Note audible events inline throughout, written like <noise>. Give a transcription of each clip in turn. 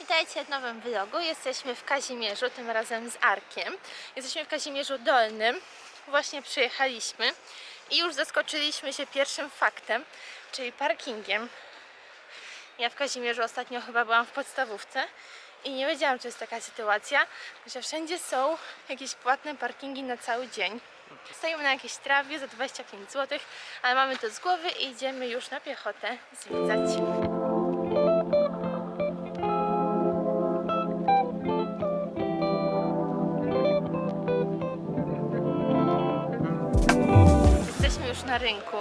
Witajcie w nowym vlogu. Jesteśmy w Kazimierzu, tym razem z Arkiem. Jesteśmy w Kazimierzu Dolnym. Właśnie przyjechaliśmy i już zaskoczyliśmy się pierwszym faktem, czyli parkingiem. Ja w Kazimierzu ostatnio chyba byłam w podstawówce i nie wiedziałam, czy jest taka sytuacja, że wszędzie są jakieś płatne parkingi na cały dzień. Stoimy na jakiejś trawie za 25 zł, ale mamy to z głowy i idziemy już na piechotę zwiedzać. Już na rynku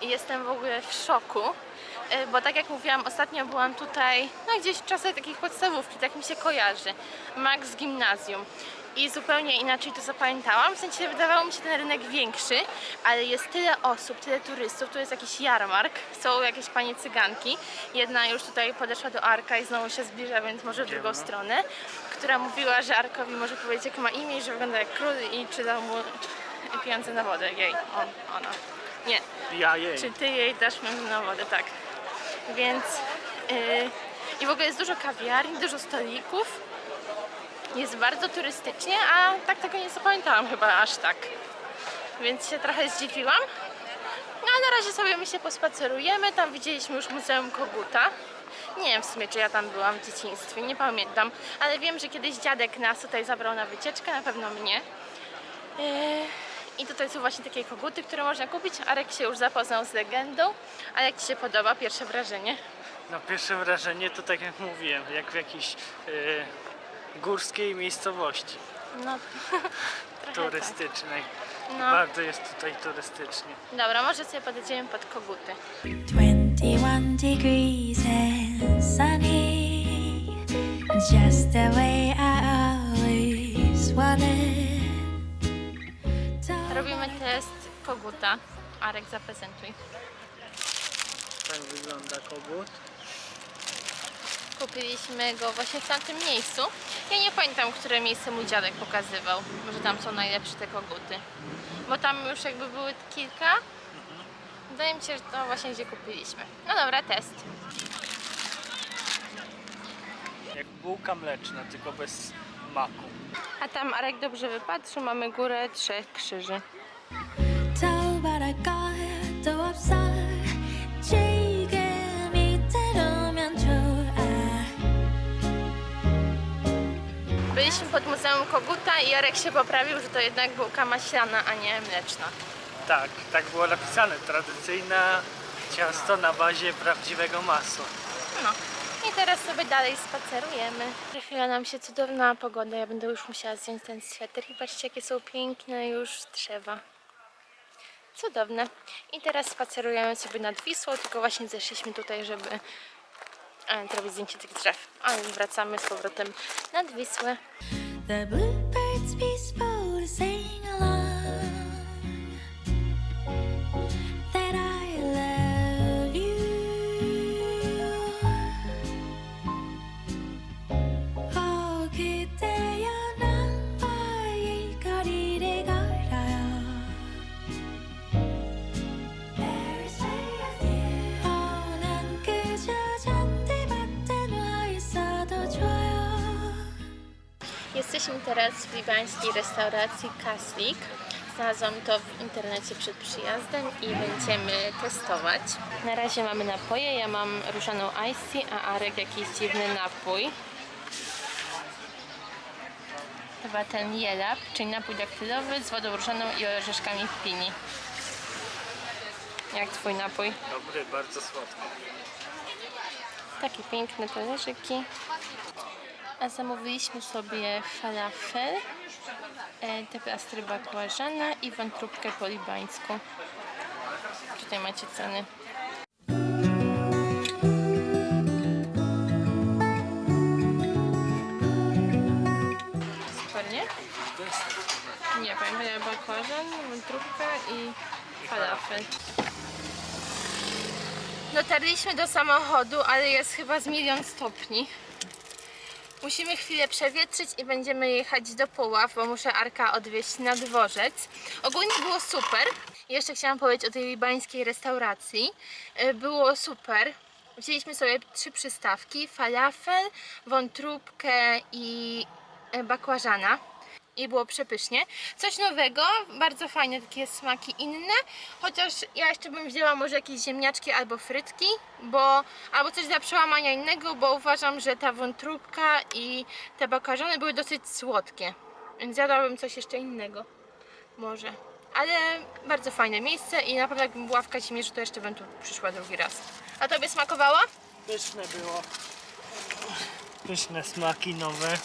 i jestem w ogóle w szoku, y, bo tak jak mówiłam, ostatnio byłam tutaj, no gdzieś w czasach takich podstawówki, tak mi się kojarzy, Max Gimnazjum. I zupełnie inaczej to zapamiętałam, w sensie wydawało mi się ten rynek większy, ale jest tyle osób, tyle turystów, tu jest jakiś jarmark, są jakieś panie cyganki, jedna już tutaj podeszła do Arka i znowu się zbliża, więc może w drugą stronę, która mówiła, że Arkowi może powiedzieć jakie ma imię i że wygląda jak król i czy da mu pieniądze na wodę, jej, on, ona. Nie, Ja jej. czy ty jej dasz pieniądze na wodę, tak. Więc yy, i w ogóle jest dużo kawiarni, dużo stolików. Jest bardzo turystycznie, a tak tego nie zapamiętałam chyba aż tak. Więc się trochę zdziwiłam. No a na razie sobie my się pospacerujemy. Tam widzieliśmy już Muzeum Koguta. Nie wiem w sumie, czy ja tam byłam w dzieciństwie, nie pamiętam. Ale wiem, że kiedyś dziadek nas tutaj zabrał na wycieczkę, na pewno mnie. Yy, I tutaj są właśnie takie koguty, które można kupić. Arek się już zapoznał z legendą. A jak Ci się podoba pierwsze wrażenie? No pierwsze wrażenie to tak jak mówiłem, jak w jakiejś e, górskiej miejscowości No, <laughs> trochę turystycznej. Tak. No. Bardzo jest tutaj turystycznie. Dobra, może sobie podejdziemy pod koguty. 21 degrees and sunny, just the way I always wanted. Test koguta. Arek, zaprezentuj. Tak wygląda kogut. Kupiliśmy go właśnie w tamtym miejscu. Ja nie pamiętam, które miejsce mój dziadek pokazywał, że tam są najlepsze te koguty. Bo tam już jakby były kilka. Wydaje mi się, że to właśnie gdzie kupiliśmy. No dobra, test. Jak bułka mleczna, tylko bez maku. A tam Arek dobrze wypatrzył, mamy górę trzech krzyży. Byliśmy pod Muzeum Koguta i Jarek się poprawił, że to jednak bułka maślana, a nie mleczna. Tak, tak było napisane. Tradycyjna ciasto na bazie prawdziwego masła. No. I teraz sobie dalej spacerujemy. Trafiła nam się cudowna pogoda. Ja będę już musiała zdjąć ten sweter i patrzcie jakie są piękne już drzewa. Cudowne. I teraz spacerujemy sobie nad Wisłą, tylko właśnie zeszliśmy tutaj, żeby e, zrobić zdjęcie tych drzew. A wracamy z powrotem nad Wisłę. The bluebirds peaceful to sing Jesteśmy teraz w libańskiej restauracji Kaslik. Znalazłam to w internecie przed przyjazdem i będziemy testować. Na razie mamy napoje. Ja mam różaną tea, a Arek jakiś dziwny napój. Chyba ten jelap, czyli napój daktylowy z wodą różaną i orzeszkami w pini. Jak twój napój? Dobry, bardzo słodki. Takie piękne talerzyki. A zamówiliśmy sobie falafel, te plastry bakłażana i wątróbkę po libańsku. Tutaj macie ceny. Super, nie? Pamiętam, bakłażan, wątróbka i falafel. Dotarliśmy do samochodu, ale jest chyba z milion stopni. Musimy chwilę przewietrzyć i będziemy jechać do Puław, bo muszę Arka odwieźć na dworzec. Ogólnie było super. Jeszcze chciałam powiedzieć o tej libańskiej restauracji. Y, Było super. Wzięliśmy sobie trzy przystawki, falafel, wątróbkę i e, bakłażana. I było przepysznie. Coś nowego, bardzo fajne takie smaki inne. Chociaż ja jeszcze bym wzięła może jakieś ziemniaczki albo frytki, bo albo coś dla przełamania innego, bo uważam, że ta wątróbka i te bakłażany były dosyć słodkie. Więc zjadłabym coś jeszcze innego. Może. Ale bardzo fajne miejsce i na pewno jakbym była w Kazimierzu, to jeszcze bym tu przyszła drugi raz. A tobie smakowało? Pyszne było. Pyszne smaki nowe.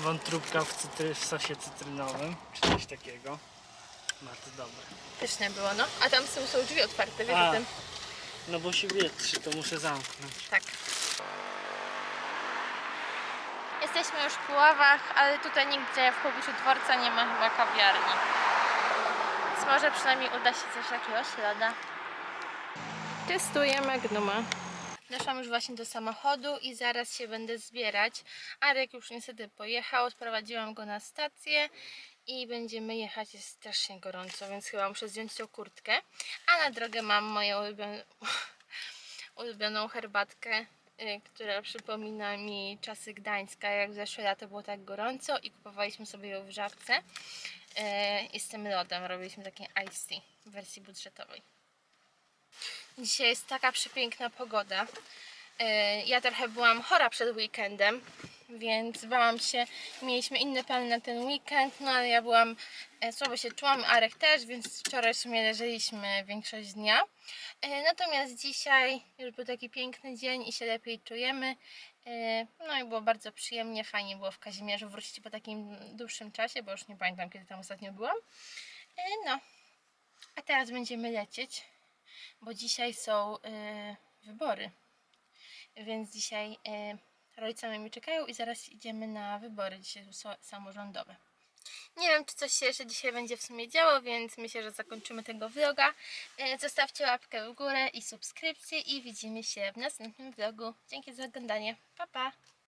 Wątróbka w, cytry, w sosie cytrynowym, czy coś takiego. Bardzo dobre. Pyszne było, no. A tam są, są drzwi otwarte, wiesz o tym? No bo się wietrzy, to muszę zamknąć. Tak. Jesteśmy już w Puławach, ale tutaj nigdzie w pobliżu dworca nie ma chyba kawiarni. Więc może przynajmniej uda się coś jakiegoś loda. Testuję Magnuma. Doszłam już właśnie do samochodu i zaraz się będę zbierać. Arek już niestety pojechał, odprowadziłam go na stację i będziemy jechać. Jest strasznie gorąco, więc chyba muszę zdjąć tą kurtkę. A na drogę mam moją ulubioną, <laughs> herbatkę, y, która przypomina mi czasy Gdańska, jak w zeszłe lato było tak gorąco i kupowaliśmy sobie ją w żabce. I z tym lodem robiliśmy takie tea w wersji budżetowej. Dzisiaj jest taka przepiękna pogoda. E, Ja trochę byłam chora przed weekendem, więc bałam się. Mieliśmy inne plany na ten weekend, no ale ja byłam, e, słabo się czułam, Arek też, więc wczoraj w sumie leżeliśmy większość dnia. E, Natomiast dzisiaj już był taki piękny dzień i się lepiej czujemy. No i było bardzo przyjemnie, fajnie było w Kazimierzu wrócić po takim dłuższym czasie, bo już nie pamiętam kiedy tam ostatnio byłam. No, a teraz będziemy lecieć bo dzisiaj są y, wybory. Więc dzisiaj y, rodzice mnie czekają i zaraz idziemy na wybory dzisiaj samorządowe. Nie wiem, czy coś się jeszcze dzisiaj będzie w sumie działo, więc myślę, że zakończymy tego vloga. Y, Zostawcie łapkę w górę i subskrypcję i widzimy się w następnym vlogu. Dzięki za oglądanie. Pa, pa!